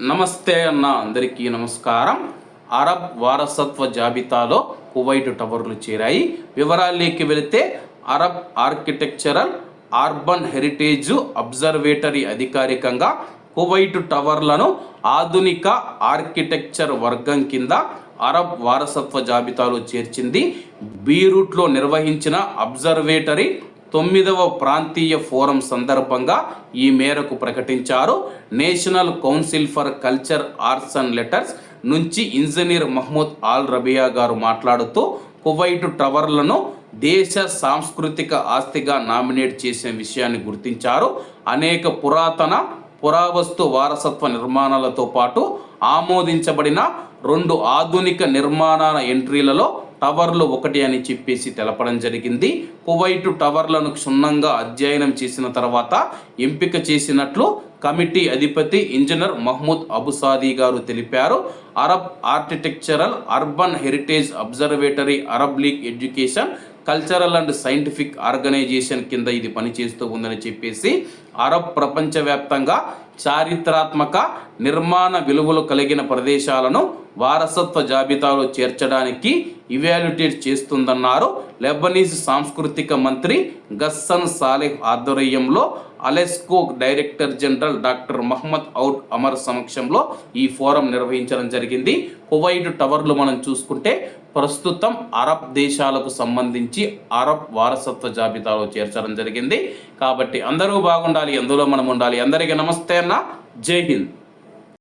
నమస్తే అన్న అందరికీ నమస్కారం. అరబ్ వారసత్వ జాబితాలో కువైట్ టవర్లు చేరాయి. వివరాల్లోకి వెళితే Arab architectural urban heritage observatory అధికారికంగా కువైట్ టవర్లను ఆధునిక ఆర్కిటెక్చర్ వర్గం కింద అరబ్ వారసత్వ జాబితాలో చేర్చింది. బీరూట్లో నిర్వహించిన అబ్జర్వేటరీ తొమ్మిదవ ప్రాంతీయ ఫోరం సందర్భంగా ఈ మేరకు ప్రకటించారు. National council for culture arts and letters నుంచి ఇంజనీర్ మహ్మూద్ ఆల్ రబియా గారు మాట్లాడుతూ కువైట్ టవర్లను దేశ సాంస్కృతిక ఆస్తిగా నామినేట్ చేసిన విషయాన్ని గుర్తించారు. అనేక పురాతన పురావస్తు వారసత్వ నిర్మాణాలతో పాటు ఆమోదించబడిన రెండు ఆధునిక నిర్మాణాల ఎంట్రీలలో టవర్లు ఒకటి అని చెప్పేసి తెలపడం జరిగింది. కువైట్ టవర్లను క్షుణ్ణంగా అధ్యయనం చేసిన తర్వాత ఎంపిక చేసినట్లు కమిటీ అధిపతి ఇంజనీర్ మహ్మూద్ అబుసాది గారు తెలిపారు. Arab architectural urban heritage observatory Arab league education cultural and scientific organisation కింద ఇది పనిచేస్తూ ఉందని చెప్పేసి అరబ్ ప్రపంచవ్యాప్తంగా చారిత్రాత్మక నిర్మాణ విలువలు కలిగిన ప్రదేశాలను వారసత్వ జాబితాలో చేర్చడానికి ఇవాల్యుటేట్ చేస్తుందన్నారు లెబనీస్ సాంస్కృతిక మంత్రి గస్సన్ సాలెహ్ ఆధ్వర్యంలో ALECSO director general doctor Mohammed Ould Amar సమక్షంలో ఈ ఫోరం నిర్వహించడం జరిగింది. కువైట్ టవర్లు మనం చూసుకుంటే ప్రస్తుతం అరబ్ దేశాలకు సంబంధించి అరబ్ వారసత్వ జాబితాలో చేర్చడం జరిగింది. కాబట్టి అందరూ బాగుండాలి ఎందులో మనం ఉండాలి. అందరికీ నమస్తే అన్న జై హింద్.